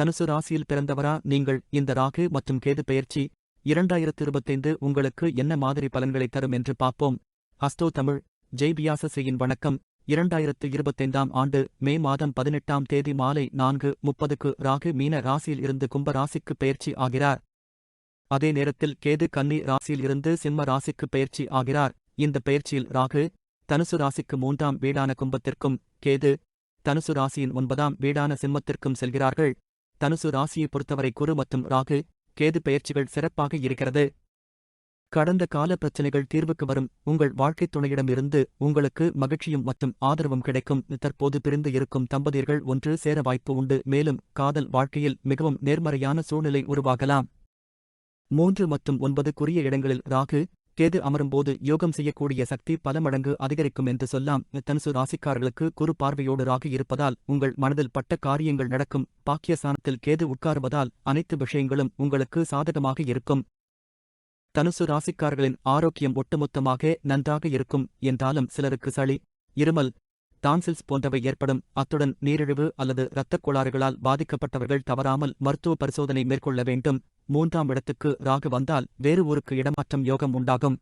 தனுசு ராசியில் பிறந்தவரா? நீங்கள் இந்த ராகு மற்றும் கேது பெயர்ச்சி இரண்டாயிரத்து இருபத்தைந்து உங்களுக்கு என்ன மாதிரி பலன்களை தரும் என்று பார்ப்போம். அஸ்டோ தமிழ் ஜெய் பியாசசியின் வணக்கம். இரண்டாயிரத்து இருபத்தைந்தாம் ஆண்டு மே மாதம் பதினெட்டாம் தேதி மாலை நான்கு முப்பதுக்கு ராகு மீன ராசியில் இருந்து கும்ப ராசிக்கு பெயர்ச்சி ஆகிறார். அதே நேரத்தில் கேது கன்னி ராசியில் இருந்து சிம்ம ராசிக்கு பெயர்ச்சி ஆகிறார். இந்த பெயர்ச்சியில் ராகு தனுசு ராசிக்கு மூன்றாம் வீடான கும்பத்திற்கும் கேது தனுசு ராசியின் ஒன்பதாம் வீடான சிம்மத்திற்கும் செல்கிறார்கள். தனுசு ராசியை பொறுத்தவரை குரு மற்றும் ராகு கேது பெயர்ச்சிகள் சிறப்பாக இருக்கிறது. கடந்த கால பிரச்சனைகள் தீர்வுக்கு வரும். உங்கள் வாழ்க்கைத் துணையிடமிருந்து உங்களுக்கு மகிழ்ச்சியும் மற்றும் ஆதரவும் கிடைக்கும். தற்போது பிரிந்து இருக்கும் தம்பதியர்கள் ஒன்று சேர வாய்ப்பு உண்டு. மேலும் காதல் வாழ்க்கையில் மிகவும் நேர்மறையான சூழ்நிலை உருவாகலாம். மூன்று மற்றும் ஒன்பது குறிய இடங்களில் ராகு கேது அமரும்போது யோகம் செய்யக்கூடிய சக்தி பல மடங்கு அதிகரிக்கும் என்று சொல்லாம். தனுசு ராசிக்காரர்களுக்கு குறு பார்வையோடு ராகு இருப்பதால் உங்கள் மனதில் பட்ட காரியங்கள் நடக்கும். பாக்கியஸ்தானத்தில் கேது உட்காருவதால் அனைத்து விஷயங்களும் உங்களுக்கு சாதகமாக இருக்கும். தனுசு ராசிக்காரர்களின் ஆரோக்கியம் ஒட்டுமொத்தமாக நன்றாக இருக்கும். என்றாலும் சிலருக்கு சளி இருமல் டான்சில்ஸ் போன்றவை ஏற்படும். அத்துடன் நீரிழிவு அல்லது இரத்தக் கோளாறுகளால் பாதிக்கப்பட்டவர்கள் தவறாமல் மருத்துவ பரிசோதனை மேற்கொள்ள வேண்டும். மூன்றாம் இடத்துக்கு ராகு வந்தால் வேறு ஊருக்கு இடமாற்றம் யோகம் உண்டாகும்.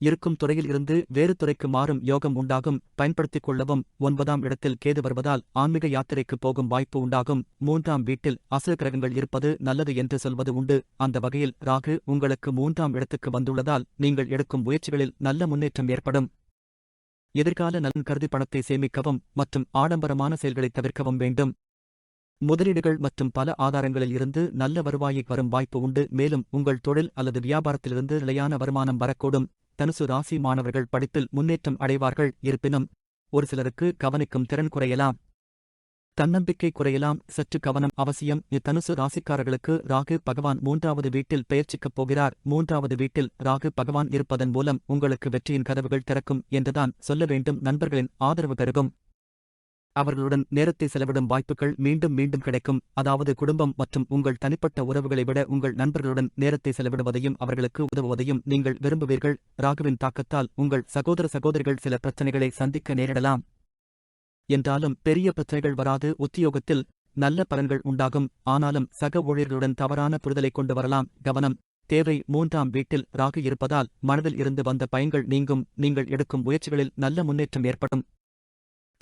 இருக்கும் துறையில் இருந்து வேறு துறைக்கு மாறும் யோகம் உண்டாகும். பயன்படுத்திக் கொள்ளவும் ஒன்பதாம் இடத்தில் கேது வருவதால் ஆன்மீக யாத்திரைக்கு போகும் வாய்ப்பு உண்டாகும். மூன்றாம் வீட்டில் அசுர கிரகங்கள் இருப்பது நல்லது என்று சொல்வது உண்டு. அந்த வகையில் ராகு உங்களுக்கு மூன்றாம் இடத்துக்கு வந்துள்ளதால் நீங்கள் எடுக்கும் முயற்சிகளில் நல்ல முன்னேற்றம் ஏற்படும். எதிர்கால நலன் கருதி பணத்தை சேமிக்கவும் மற்றும் ஆடம்பரமான செயல்களை தவிர்க்கவும் வேண்டும். முதலீடுகள் மற்றும் பல ஆதாரங்களில் இருந்து நல்ல வருவாயை வரும் வாய்ப்பு உண்டு. மேலும் உங்கள் தொழில் அல்லது வியாபாரத்திலிருந்து நிலையான வருமானம் வரக்கூடும். தனுசு ராசி மாணவர்கள் படிப்பில் முன்னேற்றம் அடைவார்கள். இருப்பினும் ஒரு சிலருக்கு கவனிக்கும் திறன் குறையலாம். தன்னம்பிக்கை குறையலாம். சற்று கவனம் அவசியம். இத்தனுசு ராசிக்காரர்களுக்கு ராகு பகவான் மூன்றாவது வீட்டில் பெயர்ச்சிக்கப் போகிறார். மூன்றாவது வீட்டில் ராகு பகவான் இருப்பதன் மூலம் உங்களுக்கு வெற்றியின் கதவுகள் திறக்கும் என்றுதான் சொல்ல வேண்டும். நண்பர்களின் ஆதரவு பெருகும் அவர்களுடன் நேரத்தை செலவிடும் வாய்ப்புகள் மீண்டும் மீண்டும் கிடைக்கும். அதாவது குடும்பம் மற்றும் உங்கள் தனிப்பட்ட உறவுகளை விட உங்கள் நண்பர்களுடன் நேரத்தை செலவிடுவதையும் அவர்களுக்கு உதவுவதையும் நீங்கள் விரும்புவீர்கள். ராகுவின் தாக்கத்தால் உங்கள் சகோதர சகோதரிகள் சில பிரச்சனைகளை சந்திக்க நேரிடலாம். என்றாலும் பெரிய பிரச்சனைகள் வராது. உத்தியோகத்தில் நல்ல பலன்கள் உண்டாகும். ஆனாலும் சக ஊழியர்களுடன் தவறான புரிதலை கொண்டு வரலாம். கவனம். தேவை. மூன்றாம் வீட்டில் ராகு இருப்பதால் மனதில் இருந்து வந்த பயன்கள் நீங்கும். நீங்கள் எடுக்கும் முயற்சிகளில் நல்ல முன்னேற்றம் ஏற்படும்.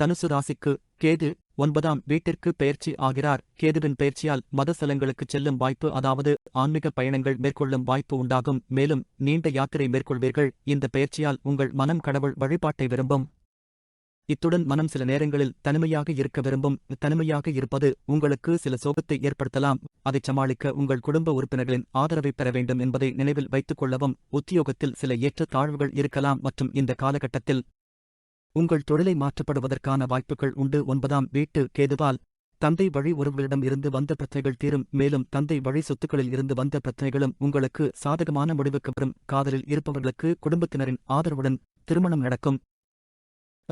தனுசு ராசிக்கு கேது ஒன்பதாம் வீட்டிற்கு பெயர்ச்சி ஆகிறார். கேதுவின் பெயர்ச்சியால் மதஸ்தலங்களுக்குச் செல்லும் வாய்ப்பு அதாவது ஆன்மீக பயணங்கள் மேற்கொள்ளும் வாய்ப்பு உண்டாகும். மேலும் நீண்ட யாத்திரை மேற்கொள்வீர்கள். இந்த பெயர்ச்சியால் உங்கள் மனம் கடவுள் வழிபாட்டை விரும்பும். இத்துடன் மனம் சில நேரங்களில் தனிமையாக இருக்க விரும்பும். தனிமையாக இருப்பது உங்களுக்கு சில சோகத்தை ஏற்படுத்தலாம். அதைச் சமாளிக்க உங்கள் குடும்ப உறுப்பினர்களின் ஆதரவை பெற வேண்டும் என்பதை நினைவில் வைத்துக் கொள்ளவும். உத்தியோகத்தில் சில ஏற்ற தாழ்வுகள் இருக்கலாம் மற்றும் இந்த காலகட்டத்தில் உங்கள் தொழிலை மாற்றப்படுவதற்கான வாய்ப்புகள் உண்டு. ஒன்பதாம் வீட்டு கேதுவால் தந்தை வழி உறவுகளிடம் இருந்து வந்த பிரச்சனைகள் தீரும். மேலும் தந்தை வழி சொத்துக்களில் இருந்து வந்த பிரச்சனைகளும் உங்களுக்கு சாதகமான முடிவுக்கு வரும். காதலில் இருப்பவர்களுக்கு குடும்பத்தினரின் ஆதரவுடன் திருமணம் நடக்கும்.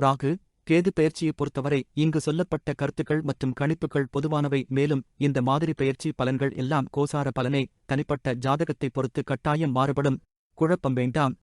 ராகு கேது பெயர்ச்சியை பொறுத்தவரை இங்கு சொல்லப்பட்ட கருத்துக்கள் மற்றும் கணிப்புகள் பொதுவானவை. மேலும் இந்த மாதிரி பெயர்ச்சி பலன்கள் எல்லாம் கோசார பலனை. தனிப்பட்ட ஜாதகத்தை பொறுத்து கட்டாயம் மாறுபடும். குழப்பம் வேண்டாம்.